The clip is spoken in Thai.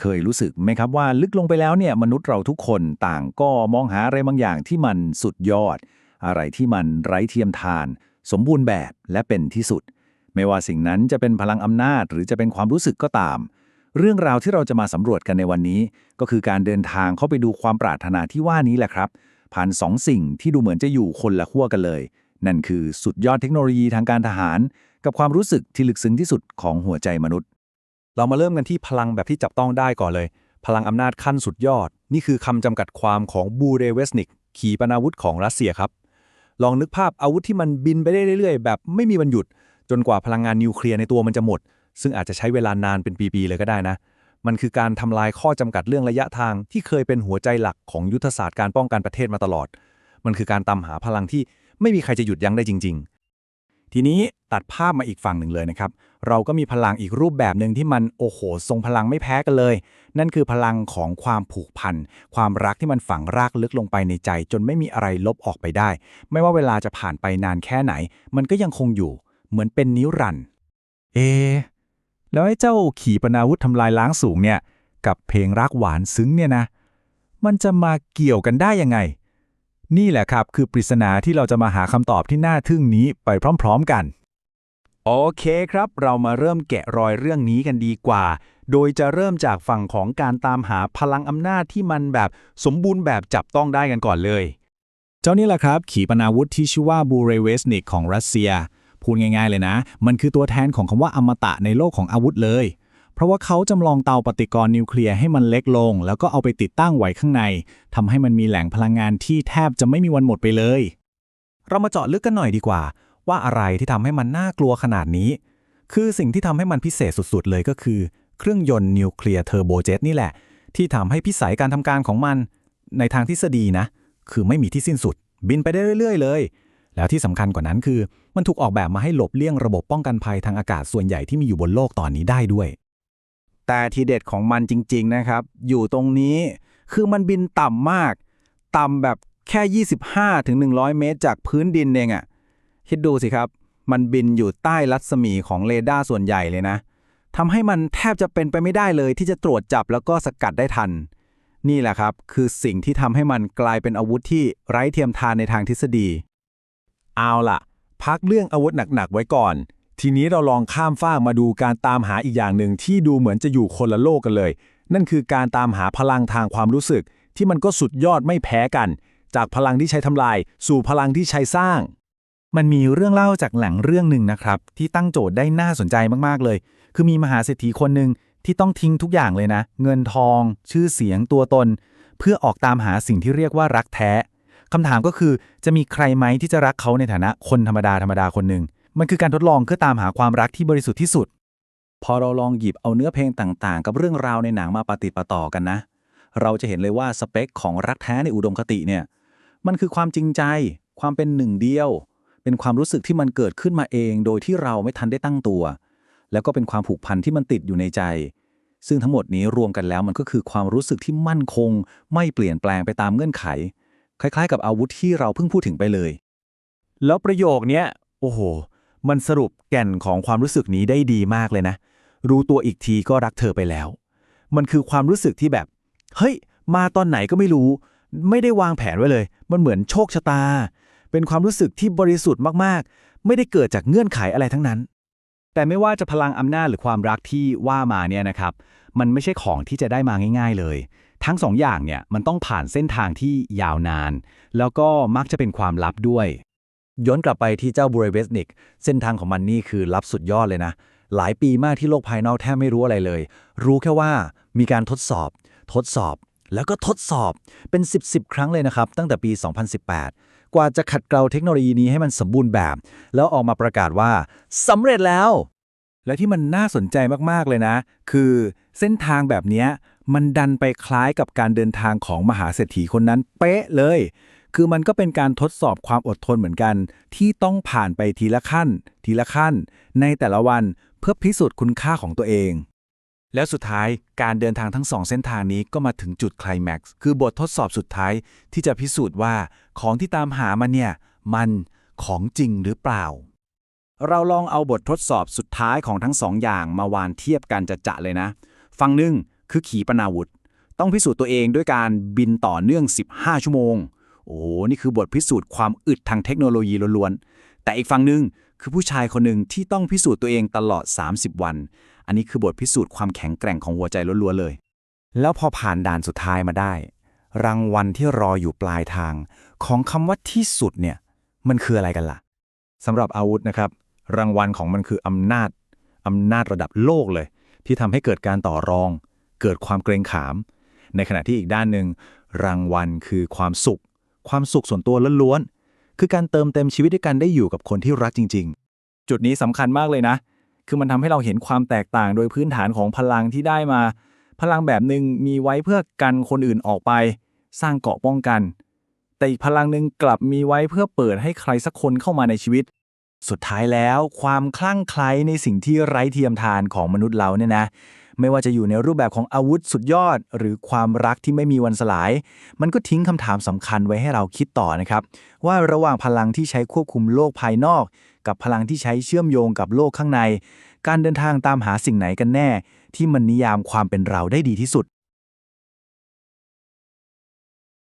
เคยรู้สึกไหมครับว่าลึกลงไปแล้วเนี่ยมนุษย์เราทุกคนต่างก็มองหาอะไรบางอย่างที่มันสุดยอด อะไรที่มันไร้เทียมทาน สมบูรณ์แบบและเป็นที่สุด ไม่ว่าสิ่งนั้นจะเป็นพลังอำนาจ หรือจะเป็นความรู้สึกก็ตาม เรื่องราวที่เราจะมาสำรวจกันในวันนี้ ก็คือการเดินทางเข้าไปดูความปรารถนาที่ว่านี้แหละครับ ผ่านสองสิ่งที่ดูเหมือนจะอยู่คนละขั้วกันเลย นั่นคือสุดยอดเทคโนโลยีทางการทหาร กับความรู้สึกที่ลึกซึ้งที่สุดของหัวใจมนุษย์ เรามาเริ่มกันที่พลังแบบที่จับต้องได้ก่อนเลย พลังอำนาจขั้นสุดยอด นี่คือคำจำกัดความของบูเรเวสนิก ขีปนาวุธของรัสเซียครับ ลองนึกภาพอาวุธที่มันบินไปได้เรื่อยๆ แบบไม่มีวันหยุด จนกว่าพลังงานนิวเคลียร์ในตัวมันจะหมด ซึ่งอาจจะใช้เวลานานเป็นปีๆเลยก็ได้นะ มันคือการทำลายข้อจำกัดเรื่องระยะทางที่เคยเป็นหัวใจหลักของยุทธศาสตร์การป้องกันประเทศมาตลอด มันคือการตามหาพลังที่ไม่มีใครจะหยุดยั้งได้จริง ๆ ทีนี้ตัดภาพมาอีกฝั่งหนึ่งเลยนะครับ เราก็มีพลังอีกรูปแบบหนึ่งที่มันโอ้โห ทรงพลังไม่แพ้กันเลย นั่นคือพลังของความผูกพัน ความรักที่มันฝังรากลึกลงไปในใจ จนไม่มีอะไรลบออกไปได้ ไม่ว่าเวลาจะผ่านไปนานแค่ไหน มันก็ยังคงอยู่ เหมือนเป็นนิรันด์เอ แล้วไอ้เจ้าขี่ปนาวุธทำลายล้างสูงเนี่ย กับเพลงรักหวานซึ้งเนี่ยนะ มันจะมาเกี่ยวกันได้ยังไง นี่แหละครับคือปริศนาที่เราจะมาหาคำตอบที่น่าทึ่งนี้ไปพร้อม ๆกัน โอเคครับ เรามาเริ่มแกะรอยเรื่องนี้กันดีกว่า โดยจะเริ่มจากฝั่งของการตามหาพลังอำนาจที่มันแบบสมบูรณ์แบบจับต้องได้กันก่อนเลย เจ้านี่แหละครับ ขีปนาวุธที่ชื่อว่าบูเรเวสนิกของรัสเซีย พูดง่ายๆเลยนะ มันคือตัวแทนของคำว่าอมตะในโลกของอาวุธเลย เพราะว่าเขาจำลองเตาปฏิกรณ์นิวเคลียร์ให้มันเล็กลง แล้วก็เอาไปติดตั้งไว้ข้างในทำให้มันมีแหล่งพลังงานที่แทบจะไม่มีวันหมดไปเลย เรามาเจาะลึกกันหน่อยดีกว่า ว่าอะไรที่ทำให้มันน่ากลัวขนาดนี้ คือสิ่งที่ทำให้มันพิเศษสุดๆเลยก็คือ เครื่องยนต์นิวเคลียร์เทอร์โบเจ็ตนี่แหละ ที่ทำให้พิสัยการทำการของมัน ในทางทฤษฎีนะ คือไม่มีที่สิ้นสุด บินไปได้เรื่อย ๆ เลยแล้วที่สำคัญกว่านั้นคือ มันถูกออกแบบมาให้หลบเลี่ยงระบบป้องกันภัยทางอากาศส่วนใหญ่ที่มีอยู่บนโลกตอนนี้ได้ด้วย แต่ทีเด็ดของมันจริง ๆ นะครับ อยู่ตรงนี้คือมันบินต่ำมาก ต่ำแบบแค่ 25ถึง100 เมตร จากพื้นดินเองอะคิดดูสิครับ มันบินอยู่ใต้รัศมีของเรดาร์ส่วนใหญ่เลยนะทำให้มันแทบจะเป็นไปไม่ได้เลยที่จะตรวจจับแล้วก็สกัดได้ทัน นี่แหละครับ คือสิ่งที่ทำให้มันกลายเป็นอาวุธที่ไร้เทียมทานในทางทฤษฎี เอาล่ะ พักเรื่องอาวุธหนักๆไว้ก่อน ทีนี้เราลองข้ามฟากมาดูการตามหาอีกอย่างหนึ่งที่ดูเหมือนจะอยู่คนละโลกกันเลย นั่นคือการตามหาพลังทางความรู้สึก ที่มันก็สุดยอดไม่แพ้กัน จากพลังที่ใช้ทำลาย สู่พลังที่ใช้สร้าง มันมีเรื่องเล่าจากแหล่งเรื่องหนึ่งนะครับ ที่ตั้งโจทย์ได้น่าสนใจมากๆเลย คือมีมหาเศรษฐีคนหนึ่งที่ต้องทิ้งทุกอย่างเลยนะ เงินทอง ชื่อเสียงตัวตน เพื่อออกตามหาสิ่งที่เรียกว่ารักแท้คำถามก็คือจะมีใครไหมที่จะรักเขาในฐานะคนธรรมดาธรรมดาคนหนึ่ง มันคือการทดลองเพื่อตามหาความรักที่บริสุทธิ์ที่สุด พอเราลองหยิบเอาเนื้อเพลงต่างๆ กับเรื่องราวในหนังมาปฏิประต่อกันนะ เราจะเห็นเลยว่าสเปคของรักแท้ในอุดมคติเนี่ย มันคือความจริงใจ ความเป็นหนึ่งเดียว เป็นความรู้สึกที่มันเกิดขึ้นมาเอง โดยที่เราไม่ทันได้ตั้งตัว แล้วก็เป็นความผูกพันที่มันติดอยู่ในใจ ซึ่งทั้งหมดนี้รวมกันแล้วมันก็คือความรู้สึกที่มั่นคง ไม่เปลี่ยนแปลงไปตามเงื่อนไข คล้าย ๆ กับอาวุธที่เราเพิ่งพูดถึงไปเลย แล้วประโยคเนี้ยโอ้โห มันสรุปแก่นของความรู้สึกนี้ได้ดีมากเลยนะ รู้ตัวอีกทีก็รักเธอไปแล้ว มันคือความรู้สึกที่แบบ เฮ้ย มาตอนไหนก็ไม่รู้ ไม่ได้วางแผนไว้เลย มันเหมือนโชคชะตา เป็นความรู้สึกที่บริสุทธิ์มากๆ ไม่ได้เกิดจากเงื่อนไขอะไรทั้งนั้น แต่ไม่ว่าจะพลังอำนาจหรือความรักที่ว่ามาเนี่ยนะครับ มันไม่ใช่ของที่จะได้มาง่าย ๆ เลย ทั้งสองอย่างเนี่ยมันต้องผ่านเส้นทางที่ยาวนาน แล้วก็มักจะเป็นความลับด้วย ย้อนกลับไปที่เจ้าบูเรเวสนิก เส้นทางของมันนี่คือลับสุดยอดเลยนะ หลายปีมากที่โลกภายนอกแทบไม่รู้อะไรเลย รู้แค่ว่ามีการทดสอบ ทดสอบ แล้วก็ทดสอบเป็น 10บสครั้งเลยนะครับ ตั้งแต่ปี 2018 กว่าจะขัดเกลาเทคโนโลยีนี้ให้มันสมบูรณ์แบบ แล้วออกมาประกาศว่าสำเร็จแล้ว และที่มันน่าสนใจมากๆเลยนะ คือเส้นทางแบบนี้มันดันไปคล้ายกับการเดินทางของมหาเศรษฐีคนนั้นเป๊ะเลย คือมันก็เป็นการทดสอบความอดทนเหมือนกัน ที่ต้องผ่านไปทีละขั้น ทีละขั้น ในแต่ละวันเพื่อพิสูจน์คุณค่าของตัวเอง แล้วสุดท้ายการเดินทางทั้งสองเส้นทางนี้ก็มาถึงจุดไคลแม็กซ์คือบททดสอบสุดท้ายที่จะพิสูจน์ว่าของที่ตามหามันเนี่ย มันของจริงหรือเปล่า เราลองเอาบททดสอบสุดท้ายของทั้งสองอย่างมาวานเทียบกันจะจะๆเลยนะ ฝั่งหนึ่งคือขีปนาวุธ ต้องพิสูจน์ตัวเองด้วยการบินต่อเนื่อง 15 ชั่วโมง โอ้โหนี่คือบทพิสูจน์ความอึดทางเทคโนโลยีล้วนๆ แต่อีกฝั่งหนึ่งคือผู้ชายคนหนึ่งที่ต้องพิสูจน์ตัวเองตลอด 30 วัน อันนี้คือบทพิสูจน์ความแข็งแกร่งของหัวใจล้วนๆเลย แล้วพอผ่านด่านสุดท้ายมาได้ รางวัลที่รออยู่ปลายทาง ของคำว่าที่สุดเนี่ยมันคืออะไรกันล่ะสำหรับอาวุธนะครับ รางวัลของมันคืออำนาจอำนาจระดับโลกเลย ที่ทำให้เกิดการต่อรอง เกิดความเกรงขาม ในขณะที่อีกด้านหนึ่งรางวัลคือความสุข ความสุขส่วนตัวล้วนๆ คือการเติมเต็มชีวิตด้วยการได้อยู่กับคนที่รักจริง ๆ จุดนี้สำคัญมากเลยนะ คือมันทำให้เราเห็นความแตกต่างโดยพื้นฐานของพลังที่ได้มา พลังแบบหนึ่งมีไว้เพื่อกันคนอื่นออกไป สร้างเกาะป้องกัน แต่อีกพลังหนึ่งกลับมีไว้เพื่อเปิดให้ใครสักคนเข้ามาในชีวิต สุดท้ายแล้ว ความคลั่งไคล้ในสิ่งที่ไร้เทียมทานของมนุษย์เราเนี่ยนะ ไม่ว่าจะอยู่ในรูปแบบของอาวุธสุดยอด หรือความรักที่ไม่มีวันสลาย มันก็ทิ้งคำถามสำคัญไว้ให้เราคิดต่อนะครับ ว่าระหว่างพลังที่ใช้ควบคุมโลกภายนอก กับพลังที่ใช้เชื่อมโยงกับโลกข้างใน การเดินทางตามหาสิ่งไหนกันแน่ ที่มันนิยามความเป็นเราได้ดีที่สุด